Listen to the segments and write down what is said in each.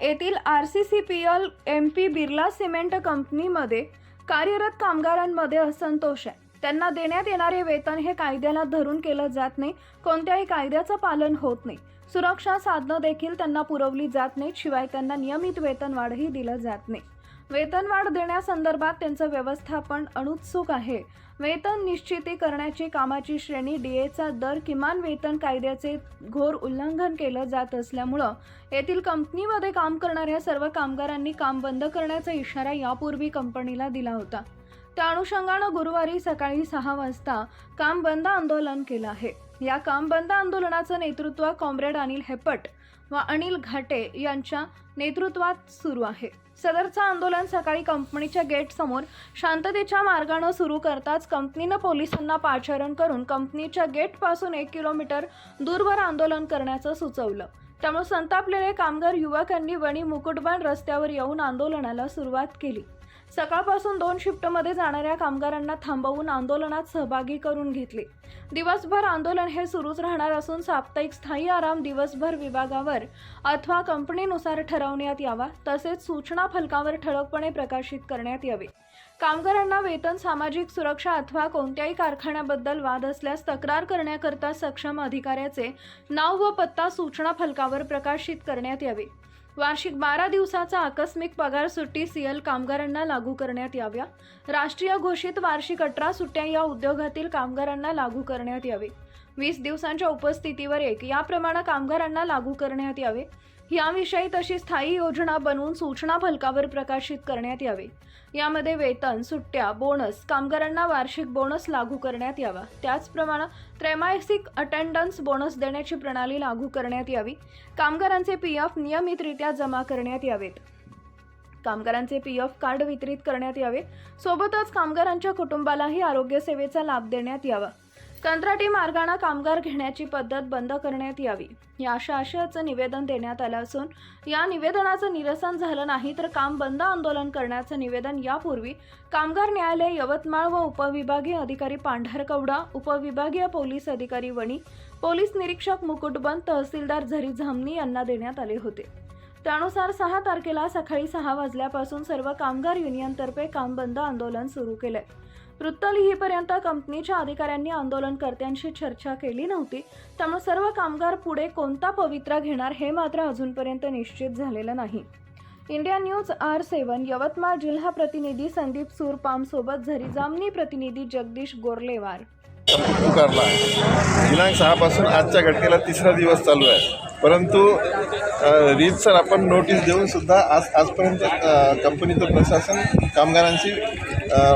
येथील R C C P L M P Birla cement कंपनीमध्ये कार्यरत कामगारांमध्ये असंतोष आहे. त्यांना देण्यात येणारे वेतन हे कायद्याला धरून केलं जात नाही कोणत्याही कायद्याचं पालन होत नाही. सुरक्षा साधनं देखील त्यांना पुरवली जात नाहीत शिवाय त्यांना नियमित वेतनवाढही दिलं जात नाही. वेतनवाढ देण्यासंदर्भात त्यांचं व्यवस्थापन अनुत्सुक आहे. वेतन निश्चिती करण्याची कामाची श्रेणी डीएचा दर किमान वेतन कायद्याचे घोर उल्लंघन केलं जात असल्यामुळं येथील कंपनीमध्ये काम करणाऱ्या सर्व कामगारांनी काम बंद करण्याचा इशारा यापूर्वी कंपनीला दिला होता. त्या अनुषंगानं गुरुवारी सकाळी सहा वाजता काम बंद आंदोलन केलं आहे. या काम बंद आंदोलनाचं नेतृत्व कॉम्रेड अनिल हेपट व अनिल घाटे यांच्या नेतृत्वात सुरू आहे. सदरचं आंदोलन सकाळी कंपनीच्या गेट समोर शांततेच्या मार्गानं सुरू करताच कंपनीनं पोलिसांना पाचारण करून कंपनीच्या गेटपासून एक किलोमीटर दूरवर आंदोलन करण्याचं सुचवलं. त्यामुळे संतापलेले कामगार युवकांनी वणी मुकुटबाण रस्त्यावर येऊन आंदोलनाला सुरुवात केली. सकाळपासून दोन शिफ्टमध्ये जाणाऱ्या कामगारांना थांबवून आंदोलनात सहभागी करून घेतले. दिवसभर आंदोलन हे सुरूच राहणार असून साप्ताहिक स्थायी आराम दिवसभर विभागावर अथवा कंपनीनुसार ठरवण्यात यावा तसेच सूचना फलकावर ठळकपणे प्रकाशित करण्यात यावे. कामगारांना वेतन सामाजिक सुरक्षा अथवा कोणत्याही कारखान्याबद्दल वाद असल्यास तक्रार करण्याकरता सक्षम अधिकाऱ्याचे नाव व पत्ता सूचना फलकावर प्रकाशित करण्यात यावे. वार्षिक बारा दिवसाचा आकस्मिक पगार सुट्टी सीएल कामगारांना लागू करण्यात याव्या. राष्ट्रीय घोषित वार्षिक अठरा सुट्ट्या या उद्योगातील कामगारांना लागू करण्यात यावे. वीस दिवसांच्या उपस्थितीवर एक. याप्रमाणे कामगारांना लागू करण्यात यावे. याविषयी तशी स्थायी योजना बनवून सूचना फलकावर प्रकाशित करण्यात यावे. यामध्ये वेतन सुट्ट्या बोनस कामगारांना वार्षिक बोनस लागू करण्यात यावा. त्याचप्रमाणे त्रैमासिक अटेंडन्स बोनस देण्याची प्रणाली लागू करण्यात यावी. कामगारांचे पी एफ नियमितरित्या जमा करण्यात यावेत. कामगारांचे पी एफ कार्ड वितरित करण्यात यावे. सोबतच कामगारांच्या कुटुंबालाही आरोग्य सेवेचा लाभ देण्यात यावा. कंत्राटी मार्गाने कामगार घेण्याची पद्धत बंद करण्यात यावी. या अशा आशयाचं निवेदन देण्यात आलं असून या निवेदनाचं निरसन झालं नाही तर काम बंद आंदोलन करण्याचं निवेदन यापूर्वी कामगार न्यायालय यवतमाळ व उपविभागीय अधिकारी पांढरकवडा उपविभागीय पोलीस अधिकारी वणी पोलीस निरीक्षक मुकुटबंद तहसीलदार झरी झामनी यांना देण्यात आले होते. त्यानुसार सहा तारखेला सकाळी सहा वाजल्यापासून सर्व कामगार युनियनतर्फे काम बंद आंदोलन सुरू केलंय. वृत्त लिहीपर्यंत कंपनीच्या अधिकाऱ्यांनी आंदोलनकर्त्यांशी चर्चा केली नव्हती. त्यामुळे सर्व कामगार पुढे कोणता पवित्रा घेणार हे मात्र अजूनपर्यंत निश्चित झालेलं नाही. India news R seven Yavatmal जिल्हा प्रतिनिधी संदीप सूरपामसोबत झरी जामनी प्रतिनिधी जगदीश गोरलेवार. पुकारला आहे. दिनांक सहापासून आजच्या घटनेला तिसरा दिवस चालू आहे. परंतु अ, रीतसर आपण नोटीस देऊनसुद्धा आज आजपर्यंत कंपनीचं प्रशासन कामगारांशी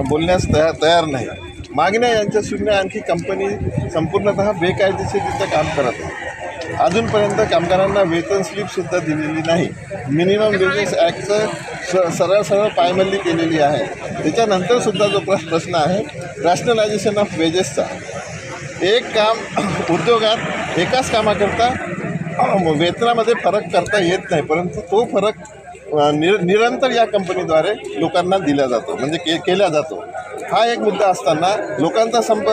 बोलण्यास तयार तयार नाही. मागण्या यांच्या शून्य आणखी कंपनी संपूर्णतः बेकायदेशीररित्या काम करत आहे. अजूनपर्यंत कामगारांना वेतन स्लिपसुद्धा दिलेली नाही. मिनिमम वेजेस ॲक्टचं स सरळ सरळ पायमल्ली केलेली आहे. त्याच्यानंतरसुद्धा जो प्रश्न आहे रॅशनलायझेशन ऑफ वेजेसचा एक काम उद्योगात एकाच कामाकरता वेतनामध्ये फरक करता येत नाही परंतु तो फरक निर निरंतर या कंपनीद्वारे लोकांना दिला जातो म्हणजे के केला जातो. हा एक मुद्दा असताना लोकांचा संप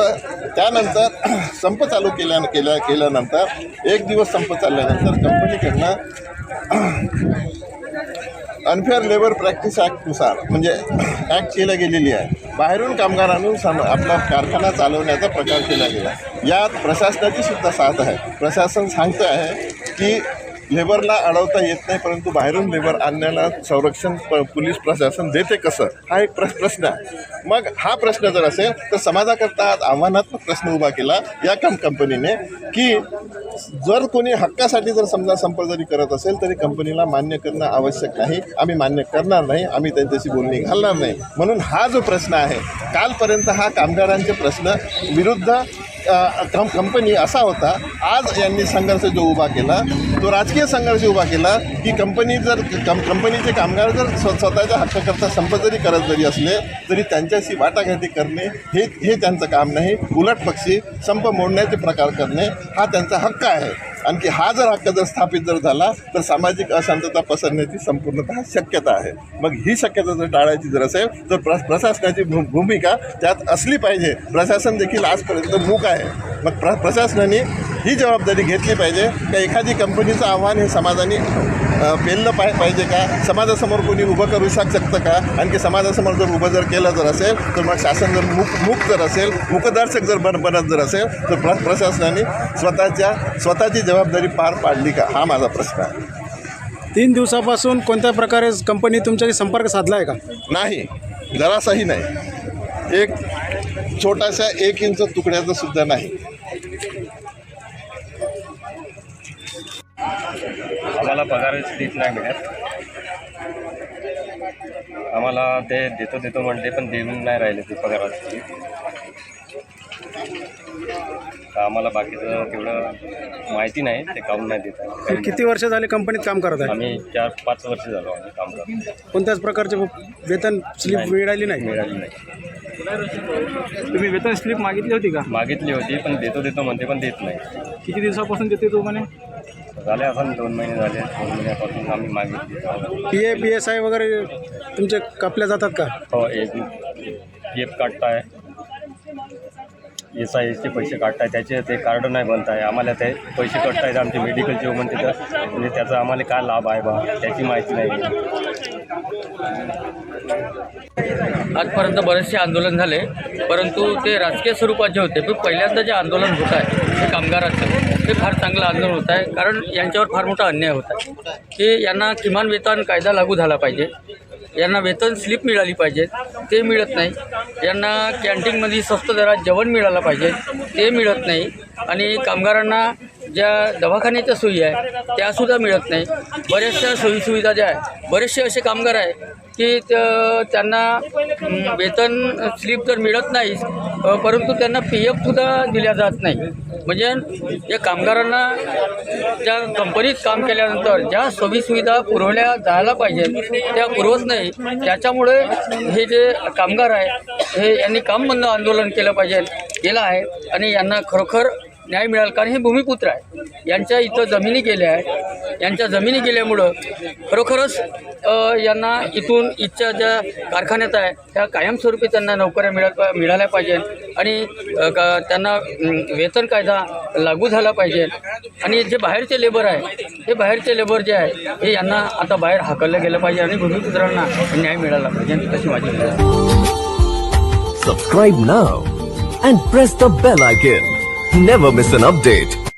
त्यानंतर संप चालू केल्या केल्या केल्यानंतर एक दिवस संप चालल्यानंतर कंपनीकडनं अनफेअर लेबर प्रॅक्टिस ॲक्टनुसार म्हणजे ॲक्ट केल्या गेलेली आहे. बाहेरून कामगारांनी सम आपला कारखाना चालवण्याचा प्रकार केला गेला. यात प्रशासनाची सुद्धा साथ आहे. प्रशासन सांगतं आहे की लेबरला अडवता येत नाही परंतु बाहेरून लेबर आणण्याला संरक्षण प पोलीस प्रशासन देते कसं? हा एक प्र प्रश्न आहे. मग हा प्रश्न जर असेल तर समाजाकरता आज आव्हानात्मक प्रश्न उभा केला या कम कंपनीने की जर कोणी हक्कासाठी जर समजा संप जरी करत असेल तरी कंपनीला मान्य करणं आवश्यक नाही. आम्ही मान्य करणार नाही आम्ही त्यांच्याशी बोलणी घालणार नाही. म्हणून हा जो प्रश्न आहे कालपर्यंत हा कामगारांचे प्रश्न विरुद्ध अ, कं कंपनी असा होता आज यांनी संघर्ष जो उभा केला तो राजकीय संघर्ष उभा केला की कंपनी जर कं कंपनीचे कामगार जर स्व स्वतःच्या हक्काकरता संप जरी करत जरी असले तरी त्यांच्याशी वाटाघाटी करणे हे हे त्यांचं काम नाही. उलट पक्षी संप मोडण्याचे प्रकार करणे हा त्यांचा हक्क आहे. आणखी हा जर हक्क जर स्थापित जर झाला तर सामाजिक अशांतता पसरण्याची संपूर्णतः शक्यता आहे. मग ही शक्यता जर टाळायची जर असेल तर प्र प्रशासनाची भू भूमिका त्यात असली पाहिजे. प्रशासन देखील आजपर्यंत मूक आहे. मग प्र प्रशासनाने ही जबाबदारी घेतली पाहिजे का एखादी कंपनीचं आव्हान हे समाजाने पेललं पाय पाहिजे का? समाजासमोर कोणी उभं करू शक शकतं का? आणखी समाजासमोर जर उभं जर केलं जर असेल तर मग शासन जर मुक मुक जर असेल मुकदर्शक जर बन बनत जर असेल तर प्र प्रशासनाने स्वतःच्या स्वतःची जबाबदारी पार पाडली का? हा माझा प्रश्न आहे. तीन दिवसापासून कोणत्या प्रकारे कंपनी तुमच्याशी संपर्क साधला आहे का? नाही. जरासाही नाही. एक छोटासा एक इंच तुकड्याचं सुद्धा नाही. आम्हाला पगारच देत नाही मिळत. आम्हाला ते देतो देतो म्हणते पण देऊन नाही राहिले ते पगाराची आम्हाला बाकीचं तेवढं माहिती नाही ते काऊन नाही देत आहे. किती वर्ष झाले कंपनीत काम करत आहे? आम्ही चार पाच वर्ष झालो आम्ही काम करतो. कोणत्याच प्रकारचे वेतन स्लिप मिळाली नाही? मिळाली नाही. तुम्ही वेतन स्लिप मागितली होती का? मागितली होती पण देतो देतो म्हणते पण देत नाही. किती दिवसापासून देते तो म्हणे? झाले असं दोन महिने झाले दोन महिन्यापासून आम्ही मागितली. P A P S I वगैरे तुमचे कापल्या जातात का? हो एक पी एफ़ काढताय. एस आय एसचे पैसे काढताय त्याचे ते कार्ड नाही बनत आहे आम्हाला ते पैसे कटतायत आमचे मेडिकलचे हो म्हणते तर. म्हणजे त्याचा आम्हाला काय लाभ आहे बा त्याची माहिती नाही. आजपर्यंत बरेचसे आंदोलन झाले परंतु ते राजकीय स्वरूपाचे होते. पण पहिल्यांदा जे आंदोलन होत आहे ते कामगारांचं ते फार चांगलं आंदोलन होत आहे कारण यांच्यावर फार मोठा अन्याय होत आहे. की यांना किमान वेतन कायदा लागू झाला पाहिजे यांना वेतन स्लिप मिळाली पाहिजे ते मिळत नाही. यांना कॅन्टीनमध्ये स्वस्त दरात जेवण मिळालं पाहिजे ते मिळत नाही. आणि कामगारांना ज्या दवाखान्याच्या सोयी आहे त्यासुद्धा मिळत नाही. बऱ्याचशा सोयीसुविधा ज्या आहे बरेचसे असे कामगार आहे की त्यांना वेतन स्लिप तर मिळत नाही परंतु त्यांना पी एफसुद्धा दिल्या जात नाही. म्हणजे या कामगारांना ज्या कंपनीत काम केल्यानंतर ज्या सोयीसुविधा पुरवल्या जायला पाहिजेत त्या पुरवत नाही. त्याच्यामुळे हे जे कामगार आहे हे यांनी काम बंद आंदोलन केलं पाहिजे केलं आहे आणि यांना खरोखर न्याय मिळाल. कारण हे भूमिपुत्र आहे यांच्या इथं जमिनी गेल्या आहे यांच्या जमिनी गेल्यामुळं खरोखरच यांना इथून इथच्या ज्या कारखान्यात आहे त्या कायमस्वरूपी त्यांना नोकऱ्या मिळत मिळाल्या पाहिजे आणि का त्यांना वेतन कायदा लागू झाला पाहिजे. आणि जे बाहेरचे लेबर आहे हे बाहेरचे लेबर जे आहे हे यांना आता बाहेर हाकललं गेलं पाहिजे आणि भूमिपुत्रांना न्याय मिळाला पाहिजे अशी माझी subscribe now and press the bell icon never miss an update.